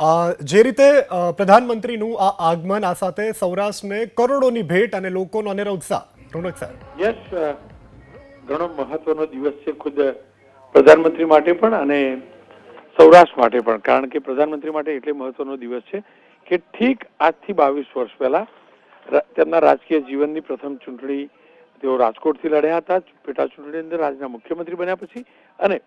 જે રીતે પ્રધાનમંત્રીનું આ આગમન આ સાથે સૌરાષ્ટ્રને કરોડોની ભેટ અને લોકોનો અનેરો ઉત્સાહ. રોનક સાહેબ યસ ઘણો મહત્વનો દિવસ છે ખુદ પ્રધાનમંત્રી માટે પણ અને સૌરાષ્ટ્ર માટે પણ. કારણ કે પ્રધાનમંત્રી માટે એટલે મહત્વનો દિવસ છે કે ઠીક આજથી બાવીસ વર્ષ પહેલા તેમના રાજકીય જીવનની પ્રથમ ચૂંટણી તેઓ રાજકોટથી લડ્યા હતા. પેટા ચૂંટણી અંદર રાજના મુખ્યમંત્રી બન્યા પછી અને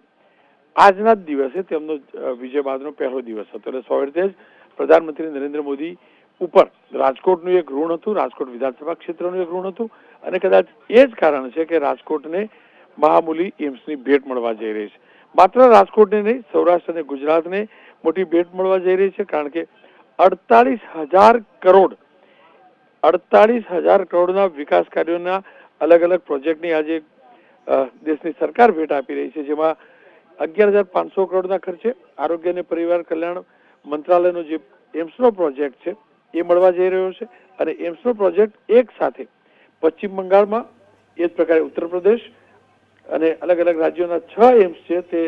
આજના જ દિવસે તેમનો વિજય બાદનો પહેલો દિવસ હતો. એટલે સો રીતે જ પ્રધાનમંત્રી નરેન્દ્ર મોદી ઉપર રાજકોટનું એક ઋણ હતું, રાજકોટ વિધાનસભા ક્ષેત્રનું એક ઋણ હતું અને કદાચ એ જ કારણ છે કે રાજકોટને મહામૂલી એમ્સની ભેટ મળવા જઈ રહી છે. માત્ર રાજકોટને નહીં, સૌરાષ્ટ્ર અને ગુજરાતને મોટી ભેટ મળવા જઈ રહી છે કારણ કે અડતાલીસ હજાર કરોડ અડતાલીસ હજાર કરોડના વિકાસ કાર્યોના અલગ અલગ પ્રોજેક્ટની આજે દેશની સરકાર ભેટ આપી રહી છે, જેમાં અગિયાર હજાર પાંચસો કરોડના ખર્ચે આરોગ્ય અને પરિવાર કલ્યાણ મંત્રાલયનો જે એમ્સનો પ્રોજેક્ટ છે, એ મળવા જઈ રહ્યો છે અને એમ્સનો પ્રોજેક્ટ એક સાથે પશ્ચિમ બંગાળમાં, એ જ પ્રકારે ઉત્તર પ્રદેશ અને અલગ અલગ રાજ્યોના છ એમ્સ છે તે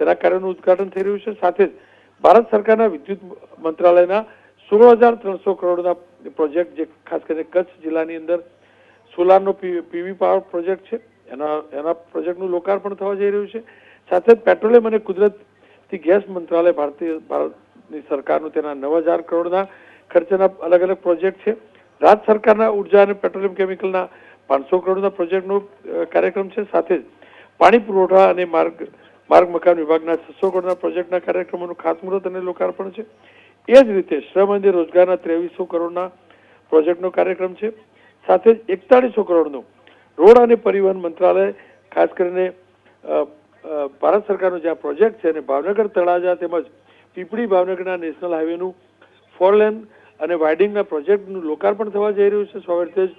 તેના કાર્યોનું ઉદ્ઘાટન થઈ રહ્યું છે. સાથે જ ભારત સરકારના વિદ્યુત મંત્રાલયના સોળ હજાર ત્રણસો કરોડના પ્રોજેક્ટ જે ખાસ કરીને કચ્છ જિલ્લાની અંદર સોલારનો પીવી પાવર પ્રોજેક્ટ છે, એના એના પ્રોજેક્ટનું લોકાર્પણ થવા જઈ રહ્યું છે. સાથે જ પેટ્રોલિયમ અને કુદરતી ગેસ મંત્રાલય ભારતીય ભારતની સરકારનું તેના નવ હજાર કરોડના ખર્ચના અલગ અલગ પ્રોજેક્ટ છે. રાજ્ય સરકારના ઊર્જા અને પેટ્રોલિયમ કેમિકલના પાંચસો કરોડના પ્રોજેક્ટનો કાર્યક્રમ છે. સાથે જ પાણી પુરવઠા અને માર્ગ માર્ગ મકાન વિભાગના છસો કરોડના પ્રોજેક્ટના કાર્યક્રમોનું ખાતમુહૂર્ત અને લોકાર્પણ છે. એ જ રીતે શ્રમ અને રોજગારના ત્રેવીસો કરોડના પ્રોજેક્ટનો કાર્યક્રમ છે. સાથે જ એકતાળીસો કરોડનો રોડ અને પરિવહન મંત્રાલય, ખાસ કરીને ભારત સરકારનો જે આ પ્રોજેક્ટ છે અને ભાવનગર તળાજા તેમજ પીપળી ભાવનગરના નેશનલ હાઈવેનું ફોર લેન અને વાઇડિંગના પ્રોજેક્ટનું લોકાર્પણ થવા જઈ રહ્યું છે. સવારથી જ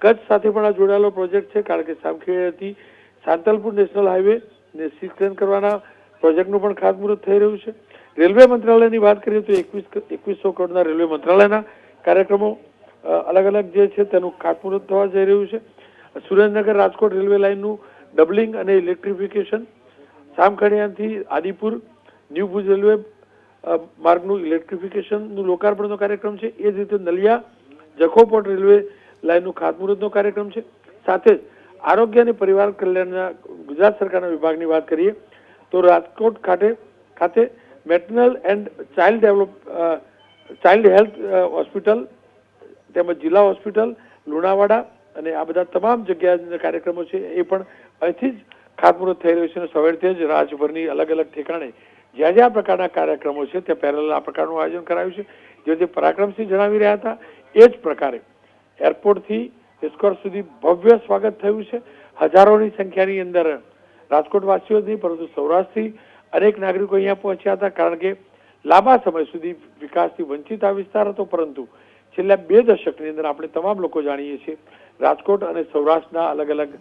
કચ્છ સાથે પણ આ જોડાયેલો પ્રોજેક્ટ છે, કારણ કે સામખેડથી સાંતલપુર નેશનલ હાઈવે ને સિક્સ લેન કરવાના પ્રોજેક્ટનું પણ ખાતમુહૂર્ત થઈ રહ્યું છે. રેલવે મંત્રાલયની વાત કરીએ તો એકવીસ એકવીસો કરોડના રેલવે મંત્રાલયના કાર્યક્રમો અલગ અલગ જે છે તેનું ખાતમુહૂર્ત થવા જઈ રહ્યું છે. સુરેન્દ્રનગર રાજકોટ રેલવે લાઇનનું ડબલિંગ અને ઇલેક્ટ્રિફિકેશન સામખડિયાથી આદિપુર, ન્યૂ ભુજ રેલવે માર્ગનું ઇલેક્ટ્રિફિકેશનનું લોકાર્પણનો કાર્યક્રમ છે. એ જ રીતે નલિયા, જખોપોટ રેલવે લાઇનનું ખાતમુહૂર્તનો કાર્યક્રમ છે. સાથે જ આરોગ્ય અને પરિવાર કલ્યાણના ગુજરાત સરકારના વિભાગની વાત કરીએ, તો રાજકોટ ખાતે ખાતે maternal and child develop child health hospital તેમજ જિલ્લા હોસ્પિટલ લુણાવાડા અને આ બધા તમામ જગ્યાના કાર્યક્રમો છે. એ પણ અહીંથી જ ખાતમુહૂર્ત થઈ રહ્યું છે અને સવારથી જ રાજભરની અલગ અલગ ઠેકાણે જ્યાં જ્યાં પ્રકારના કાર્યક્રમો છે, ત્યાં પેરેલ આ પ્રકારનું આયોજન કરાયું છે. જે જે પરાક્રમસિંહ જણાવી રહ્યા હતા, એ જ પ્રકારે એરપોર્ટથી ઇસ્કોર સુધી ભવ્ય સ્વાગત થયું છે. હજારોની સંખ્યાની અંદર રાજકોટ વાસીઓ જ નહીં, પરંતુ સૌરાષ્ટ્રથી અનેક નાગરિકો અહીંયા પહોંચ્યા હતા, કારણ કે લાંબા સમય સુધી વિકાસથી વંચિત આ વિસ્તાર હતો. પરંતુ છેલ્લા બે દશકની અંદર આપણે તમામ લોકો જાણીએ છીએ, રાજકોટ અને સૌરાષ્ટ્રના અલગ અલગ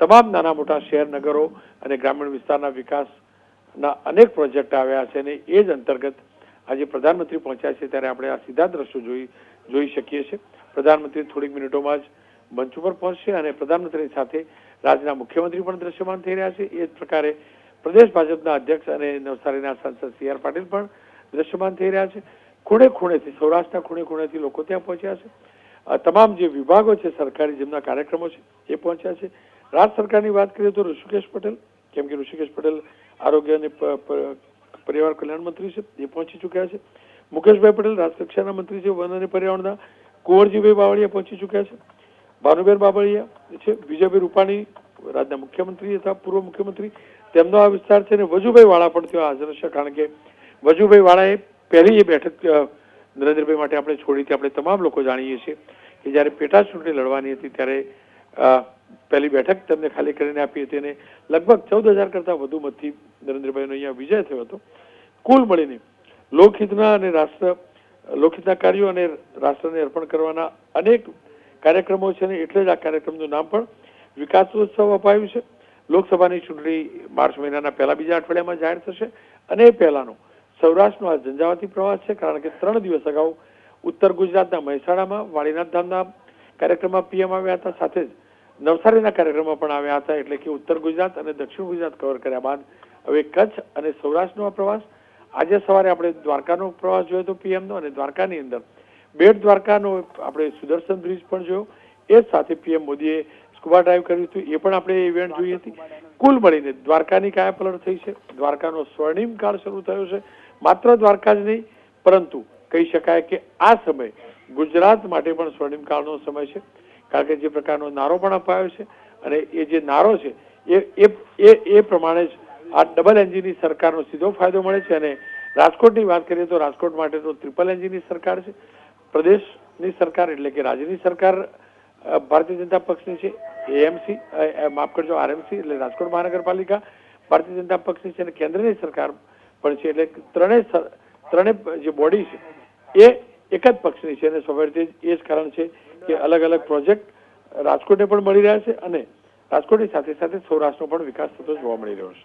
તમામ નાના મોટા શહેર, નગરો અને ગ્રામીણ વિસ્તારના વિકાસના અનેક પ્રોજેક્ટ આવ્યા છે અને એ જ અંતર્ગત આજે પ્રધાનમંત્રી પહોંચ્યા છે ત્યારે આપણે આ સીધા દ્રશ્યો જોઈ જોઈ શકીએ છીએ. પ્રધાનમંત્રી થોડીક મિનિટોમાં જ મંચ ઉપર પહોંચશે અને પ્રધાનમંત્રીની સાથે રાજ્યના મુખ્યમંત્રી પણ દ્રશ્યમાન થઈ રહ્યા છે. એ જ પ્રકારે પ્રદેશ ભાજપના અધ્યક્ષ અને નવસારીના સાંસદ સી આર પાટીલ પણ દ્રશ્યમાન થઈ રહ્યા છે. ખૂણે ખૂણેથી સૌરાષ્ટ્રના ખૂણે ખૂણેથી લોકો ત્યાં પહોંચ્યા છે. તમામ જે વિભાગો છે, સરકારી જેમના કાર્યક્રમો છે, એ પહોંચ્યા છે. રાજ્ય સરકારની વાત કરીએ તો ઋષિકેશ પટેલ, કેમ કે ઋષિકેશ પટેલ આરોગ્ય અને પરિવાર કલ્યાણ મંત્રી છે, એ પહોંચી ચૂક્યા છે. મુકેશભાઈ પટેલ રાજકક્ષાના મંત્રી છે, વન અને પર્યાવરણના કુંવરજીભાઈ બાવળિયા પહોંચી ચૂક્યા છે. ભાનુબેન બાબળિયા છે, વિજયભાઈ રૂપાણી રાજ્યના મુખ્યમંત્રી હતા, પૂર્વ મુખ્યમંત્રી. તેમનો આ વિસ્તાર છે અને વજુભાઈ વાળા પણ ત્યાં હાજર છે, કારણ કે વજુભાઈ વાળાએ પહેલી એ બેઠક નરેન્દ્રભાઈ માટે આપણે છોડી હતી. આપણે તમામ લોકો જાણીએ છીએ કે જ્યારે પેટા ચૂંટણી લડવાની હતી ત્યારે પહેલી બેઠક તેમને ખાલી કરીને આપી હતી અને લગભગ ચૌદ હજાર કરતાં વધુ મતથી નરેન્દ્રભાઈનો અહીંયા વિજય થયો હતો. કુલ મળીને લોકહિતના અને રાષ્ટ્ર, લોકહિતના કાર્યો અને રાષ્ટ્રને અર્પણ કરવાના અનેક કાર્યક્રમો છે અને એટલે જ આ કાર્યક્રમનું નામ પણ વિકાસોત્સવ અપાયું છે. લોકસભાની ચૂંટણી માર્ચ મહિનાના પહેલા બીજા અઠવાડિયામાં જાહેર થશે અને પહેલાનો સૌરાષ્ટ્રનો આ ઝંઝાવાતી પ્રવાસ છે, કારણ કે ત્રણ દિવસ અગાઉ ઉત્તર ગુજરાતના મહેસાણામાં વાળીનાથ ધામના કાર્યક્રમમાં પીએમ આવ્યા હતા. સાથે જ નવસારીના કાર્યક્રમમાં પણ આવ્યા હતા, એટલે કે ઉત્તર ગુજરાત અને દક્ષિણ ગુજરાત કવર કર્યા બાદ. હવે કચ્છ અને સૌરાષ્ટ્રનો પ્રવાસ. આજે સવારે આપણે દ્વારકાનો પ્રવાસ જોયો હતો પીએમનો, અને દ્વારકાની અંદર બેટ દ્વારકાનો આપણે સુદર્શન બ્રિજ પણ જોયો. એ સાથે પીએમ મોદીએ સ્કુબા ડ્રાઈવ કર્યું હતું. એ પણ આપણે ઇવેન્ટ જોઈ હતી. કુલ મળીને દ્વારકાની કાયાપલટ થઈ છે. દ્વારકાનો સ્વર્ણિમ કાળ શરૂ થયો છે. માત્ર દ્વારકા જ નહીં, પરંતુ કહી શકાય કે આ સમય ગુજરાત માટે પણ સ્વર્ણિમ કાળનો સમય છે. કારણ કે જે પ્રકારનો નારો પણ અપાયો છે અને એ જે નારો છે, એ એ એ પ્રમાણે જ આ ડબલ એન્જિનની સરકારનો સીધો ફાયદો મળે છે અને રાજકોટની વાત કરીએ તો રાજકોટ માટે તો ટ્રિપલ એન્જિનની સરકાર છે. પ્રદેશની સરકાર એટલે કે રાજ્યની સરકાર ભારતીય જનતા પક્ષની છે, એએમસી માફ કરજો, આરએમસી એટલે રાજકોટ મહાનગરપાલિકા, ભારતીય જનતા પક્ષની છે અને કેન્દ્રની સરકાર પણ છે એટલે ત્રણેય ત્રણેય જે બોડી છે, એ એક જ પક્ષની છે અને સ્વાભાવિક એ જ કારણ છે કે અલગ અલગ પ્રોજેક્ટ રાજકોટને પણ મળી રહ્યા છે અને રાજકોટની સાથે સાથે સૌરાષ્ટ્રનો પણ વિકાસ થતો જોવા મળી રહ્યો છે.